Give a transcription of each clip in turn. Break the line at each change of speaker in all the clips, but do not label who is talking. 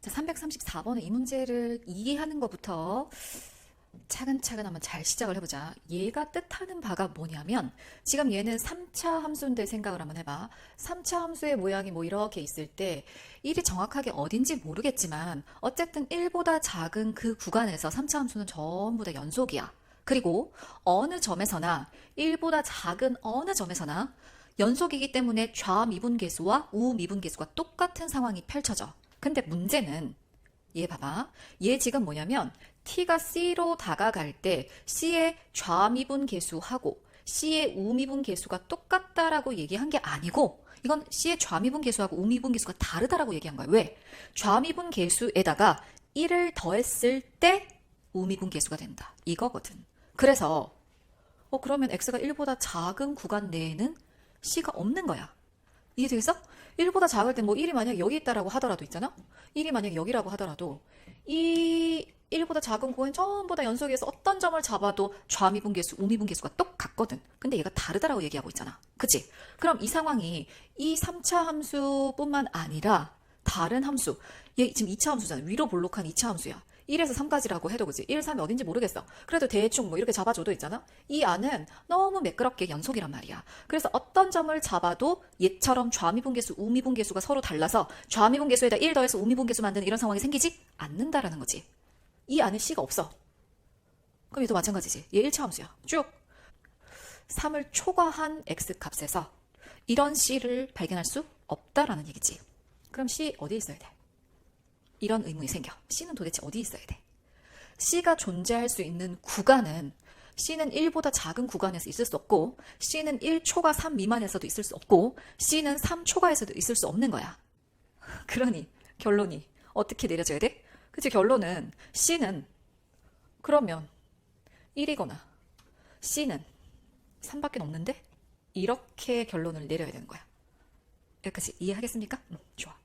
자, 334번의 이 문제를 이해하는 것부터 차근차근 한번 잘 시작을 해보자. 얘가 뜻하는 바가 뭐냐면 지금 얘는 3차 함수인데 생각을 한번 해봐. 3차 함수의 모양이 뭐 이렇게 있을 때 1이 정확하게 어딘지 모르겠지만 어쨌든 1보다 작은 그 구간에서 3차 함수는 전부 다 연속이야. 그리고 어느 점에서나 1보다 작은 어느 점에서나 연속이기 때문에 좌 미분계수와 우 미분계수가 똑같은 상황이 펼쳐져. 근데 문제는 얘 봐봐. 얘 지금 뭐냐면 t가 c로 다가갈 때 c의 좌미분 계수하고 c의 우미분 계수가 똑같다라고 얘기한 게 아니고 이건 c의 좌미분 계수하고 우미분 계수가 다르다라고 얘기한 거야. 왜? 좌미분 계수에다가 1을 더했을 때 우미분 계수가 된다. 이거거든. 그래서 어 그러면 x가 1보다 작은 구간 내에는 c가 없는 거야. 이해되겠어? 1보다 작을 때뭐 1이 만약 여기 있다라고 하더라도 있잖아? 1이 만약 여기라고 하더라도 이 1보다 작은 구간 전부 다 연속해서 어떤 점을 잡아도 좌미분계수, 우미분계수가 똑같거든. 근데 얘가 다르다라고 얘기하고 있잖아. 그치? 그럼 이 상황이 이 3차 함수뿐만 아니라 다른 함수, 얘 지금 2차 함수잖아. 위로 볼록한 2차 함수야. 1에서 3까지라고 해도 그지? 1, 3이 어딘지 모르겠어. 그래도 대충 뭐 이렇게 잡아줘도 있잖아? 이 안은 너무 매끄럽게 연속이란 말이야. 그래서 어떤 점을 잡아도 얘처럼 좌미분계수, 우미분계수가 서로 달라서 좌미분계수에다 1 더해서 우미분계수 만드는 이런 상황이 생기지 않는다라는 거지. 이 안에 C가 없어. 그럼 얘도 마찬가지지. 얘 1차 함수야. 쭉. 3을 초과한 X 값에서 이런 C를 발견할 수 없다라는 얘기지. 그럼 C 어디에 있어야 돼? 이런 의문이 생겨. C는 도대체 어디 있어야 돼? C가 존재할 수 있는 구간은 C는 1보다 작은 구간에서 있을 수 없고 C는 1초가 3 미만에서도 있을 수 없고 C는 3 초과에서도 있을 수 없는 거야. 그러니 결론이 어떻게 내려져야 돼? 그치 결론은 C는 그러면 1이거나 C는 3밖에 없는데 이렇게 결론을 내려야 되는 거야. 여기까지 이해하겠습니까? 음, 좋아.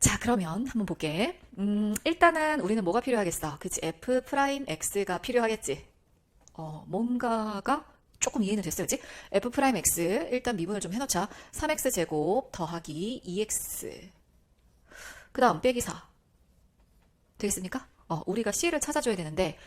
자, 그러면 한번 볼게. 음, 일단은 우리는 뭐가 필요하겠어? 그치, f 프라임 x가 필요하겠지. 어, 뭔가가 조금 이해는 됐어요, 그치? f 프라임 x, 일단 미분을 좀 해놓자. 3x 제곱 더하기 2x. 그 다음 빼기 4. 되겠습니까? 어, 우리가 c를 찾아줘야 되는데,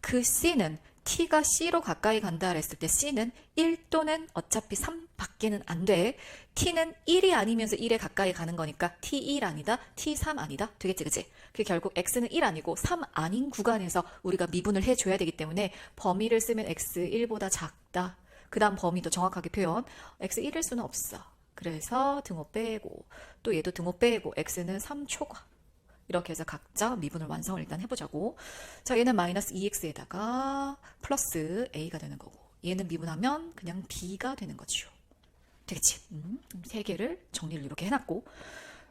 그 c는 t가 c로 가까이 간다 그랬을 때 c는 1 또는 어차피 3 밖에는 안 돼. t는 1이 아니면서 1에 가까이 가는 거니까 t1 아니다, t3 아니다. 되겠지, 그치? 그 결국 x는 1 아니고 3 아닌 구간에서 우리가 미분을 해줘야 되기 때문에 범위를 쓰면 x 1보다 작다. 그 다음 범위도 정확하게 표현. x 1일 수는 없어. 그래서 등호 빼고, 또 얘도 등호 빼고, x는 3초과. 이렇게 해서 각자 미분을 완성을 일단 해보자고. 자, 얘는 마이너스 2x에다가 플러스 a가 되는 거고, 얘는 미분하면 그냥 b가 되는 거죠. 되겠지? 음, 세 개를 정리를 이렇게 해놨고.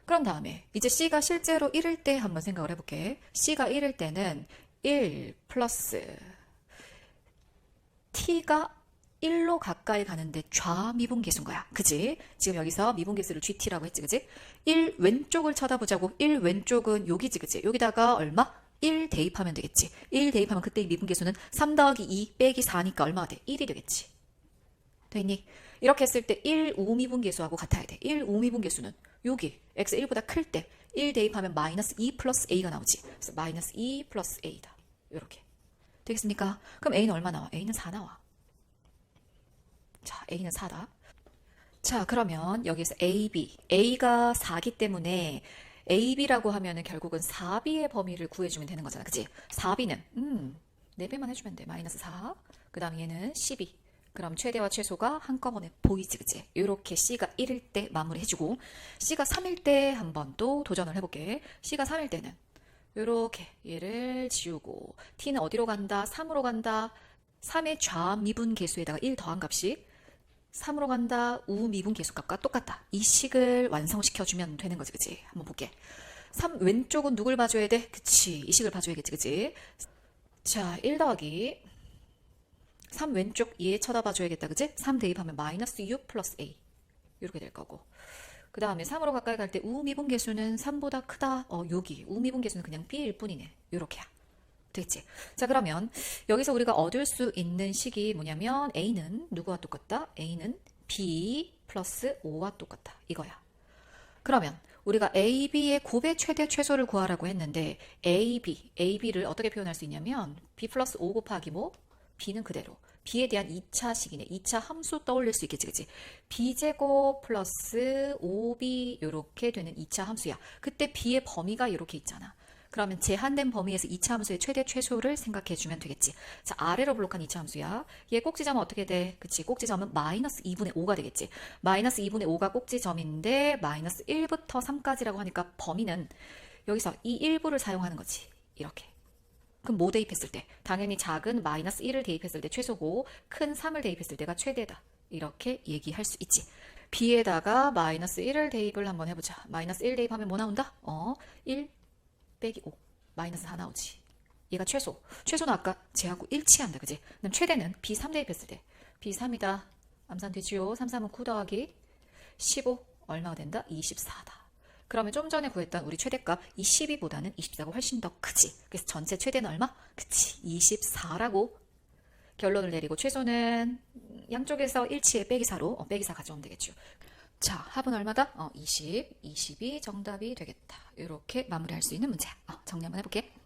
그런 다음에 이제 c가 실제로 1일 때 한번 생각을 해볼게. c가 1일 때는 1 플러스 t가 1로 가까이 가는데 좌미분 계수인 거야. 그지? 지금 여기서 미분 계수를 GT라고 했지, 그지? 1 왼쪽을 쳐다보자고. 1 왼쪽은 여기지, 그지? 여기다가 얼마? 1 대입하면 되겠지. 1 대입하면 그때 이 미분 계수는 3 더하기 2 빼기 4니까 얼마가 돼? 1이 되겠지. 됐니? 이렇게 했을 때1 우미분 계수하고 같아야 돼. 1 우미분 계수는 여기 x 1보다 클 때 1 대입하면 마이너스 2 플러스 a가 나오지. 그래서 마이너스 2 플러스 a다. 이렇게. 되겠습니까? 그럼 a는 얼마 나와? a는 4 나와. 자, A는 4다. 자, 그러면 여기서 A, B. A가 4기 때문에 AB라고 하면은 결국은 4B의 범위를 구해주면 되는 거잖아. 그치? 4B는, 음, 4배만 해주면 돼. 마이너스 4. 그 다음 얘는 12. 그럼 최대와 최소가 한꺼번에 보이지, 그치? 요렇게 C가 1일 때 마무리 해주고, C가 3일 때 한 번 또 도전을 해볼게. C가 3일 때는 요렇게 얘를 지우고, T는 어디로 간다? 3으로 간다. 3의 좌미분 계수에다가 1 더한 값이 3으로 간다. 우 미분 계수값과 똑같다. 이 식을 완성시켜주면 되는 거지, 그치? 한번 볼게. 3 왼쪽은 누굴 봐줘야 돼? 그치. 이 식을 봐줘야겠지, 그치? 자, 1 더하기 3 왼쪽 얘 쳐다봐줘야겠다, 그치? 3 대입하면 마이너스 6 플러스 a. 이렇게 될 거고. 그 다음에 3으로 가까이 갈 때 우미분 계수는 3보다 크다. 어, 여기. 우미분 계수는 그냥 b일 뿐이네. 요렇게야. 되겠지? 자, 그러면 여기서 우리가 얻을 수 있는 식이 뭐냐면 A는 누구와 똑같다? A는 B 플러스 5와 똑같다. 이거야. 그러면 우리가 AB의 곱의 최대 최소를 구하라고 했는데 AB, AB를 어떻게 표현할 수 있냐면 B 플러스 5 곱하기 뭐? B는 그대로. B에 대한 2차식이네. 2차 함수 떠올릴 수 있겠지, 그치? B제곱 플러스 5B 이렇게 되는 2차 함수야. 그때 B의 범위가 이렇게 있잖아. 그러면 제한된 범위에서 2차 함수의 최대 최소를 생각해 주면 되겠지. 자, 아래로 블록한 2차 함수야. 얘 꼭지점은 어떻게 돼? 그치? 꼭지점은 마이너스 2분의 5가 되겠지. 마이너스 2분의 5가 꼭지점인데 마이너스 1부터 3까지라고 하니까 범위는 여기서 이 일부를 사용하는 거지. 이렇게. 그럼 뭐 대입했을 때? 당연히 작은 마이너스 1을 대입했을 때 최소고 큰 3을 대입했을 때가 최대다. 이렇게 얘기할 수 있지. b에다가 마이너스 1을 대입을 한번 해보자. 마이너스 1 대입하면 뭐 나온다? 어, 1 빼기 5. 마이너스 4 나오지. 얘가 최소. 최소는 아까 쟤하고 일치한다. 그지? 그럼 최대는 b3 대입했을 때. b3이다. 암산 되지요? 3, 3은 9 더하기 15. 얼마가 된다? 24다. 그러면 좀 전에 구했던 우리 최대값 이 12보다는 24가 훨씬 더 크지. 그래서 전체 최대는 얼마? 그치. 24라고 결론을 내리고 최소는 양쪽에서 일치에 빼기 4로 어, 빼기 4 가져오면 되겠죠. 자, 합은 얼마다? 어, 20. 20이 정답이 되겠다. 이렇게 마무리할 수 있는 문제. 어, 정리 한번 해볼게.